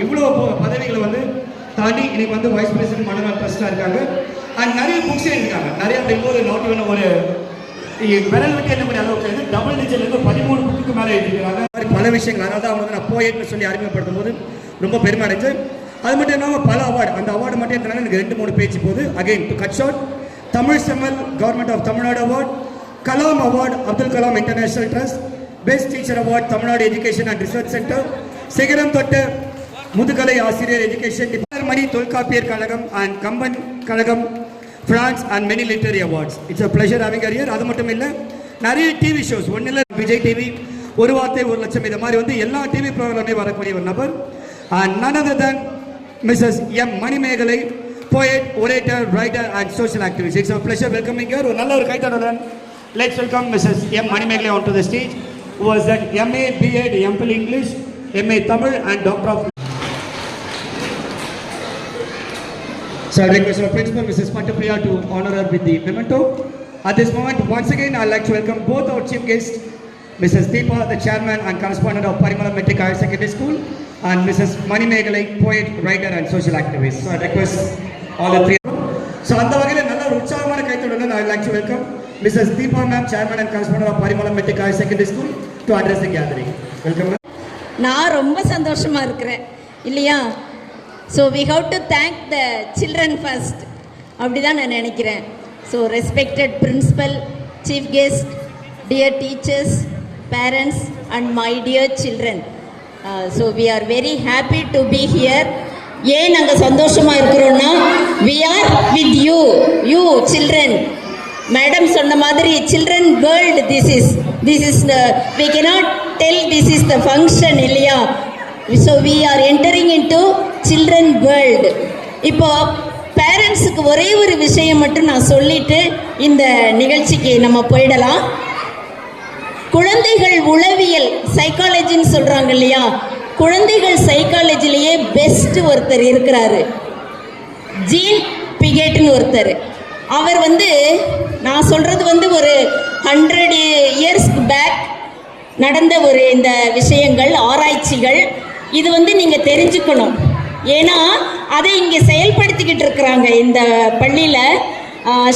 இவ்வளோ பதவிகளை வந்து தாண்டி இன்னைக்கு வந்து வைஸ் பிரசிடென்ட் மனநாள் ட்ரஸ்டாக இருக்காங்க. அண்ட் நிறைய புக்ஸ் இருக்காங்க நிறைய பெங்களூர் நாட் ஈவன் ஒரு இ- விரல் விட்டு என்ன பண்ணி அளவுக்கு வந்து டபுள் டிஜிட்ல இருந்து பதிமூணு புக்குக்கு மேலே எழுதிருக்காங்க மாதிரி பல விஷயங்கள் அதாவது அவங்க வந்து நான் போயிட்னு சொல்லி அறிமுகப்படுத்தும் போது ரொம்ப பெருமை அடைஞ்சு அது மட்டும் இல்லாமல் பல அவார்டு அந்த அவார்டு மட்டும் இருந்தாலும் எனக்கு ரெண்டு மூணு பேச்சு போகுது. Again to cut short Tamil Semmal government of Tamil Nadu award Kalam award Abdul Kalam international trust best teacher award Tamil Nadu education and research centre சிகரம் தொட்டு முதுகலை ஆசிரியர் education Mani Tholkappiyar Kazhagam and Kamban Kazhagam France and many literary awards it's a pleasure having arrear அது மட்டும் இல்லை நிறைய TV shows ஒன்றும் இல்லை விஜய் டிவி ஒரு வார்த்தை ஒரு லட்சம் இது மாதிரி வந்து எல்லா டிவி ப்ரோக்ராமே வரக்கூடிய ஒரு நபர். And none other Mrs M Manimegalai poet orator writer and social activist it's a pleasure welcoming her. ஒரு நல்ல ஒரு கைத்தடலன் let's welcome Mrs M Manimegalai on to the stage was that MA BEd MPhil English MA Tamil and doctor of So I request our principal, Mrs. Patapriya, to honor her with the memento. At this moment, once again, I'd like to welcome both our chief guests, Mrs. Deepa, the chairman and correspondent of Parimala Metric Higher Secondary School, and Mrs. Mani Megalai, poet, writer and social activist. So I request all the three. So அந்த வகையில் நல்ல ஒரு உற்சாகமான கைத்தொடரில் I like to welcome Mrs. Deepa ma'am, chairman and correspondent of Parimala Metric Higher Secondary School, to address the gathering. Welcome ma'am. நான் ரொம்ப சந்தோஷமா இருக்கிறேன் இல்லையா so we have to thank the children first அப்படி தான் நான் நினைக்கிறேன். So respected principal chief guest dear teachers parents and my dear children so we are very happy to be here ஏன் நாங்கள் சந்தோஷமாக இருக்கிறோம்னா we are with you you children madam சொன்ன மாதிரி children world this is this is we cannot tell this is the function இல்லையா? So we are entering in to children world இப்போ பேரண்ட்ஸுக்கு ஒரே ஒரு விஷயம் மட்டும் நான் சொல்லிட்டு இந்த நிகழ்ச்சிக்கு நம்ம போயிடலாம். குழந்தைகள் உளவியல் சைக்காலஜின்னு சொல்கிறாங்க இல்லையா? குழந்தைகள் சைக்காலஜிலேயே பெஸ்ட் ஒருத்தர் இருக்கிறாரு. ஜீன் பிகேட்னு ஒருத்தர். அவர் வந்து நான் சொல்கிறது வந்து ஒரு ஹண்ட்ரட் இயர்ஸ்க்கு பேக் நடந்த ஒரு இந்த விஷயங்கள் ஆராய்ச்சிகள். இது வந்து நீங்கள் தெரிஞ்சுக்கணும். ஏன்னா அதை இங்கே செயல்படுத்திக்கிட்டு இருக்கிறாங்க. இந்த பள்ளியில்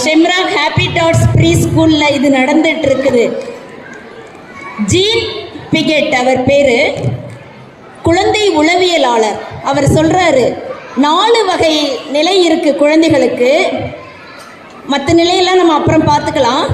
ஷெம்ரா ஹாப்பி டாட்ஸ் ப்ரீ ஸ்கூலில் இது நடந்துட்டு இருக்குது ஜீன் பிகெட் அவர் பேர். குழந்தை உளவியலாளர். அவர் சொல்கிறாரு நாலு வகை நிலை இருக்குது குழந்தைகளுக்கு. மற்ற நிலையெல்லாம் நம்ம அப்புறம் பார்த்துக்கலாம்.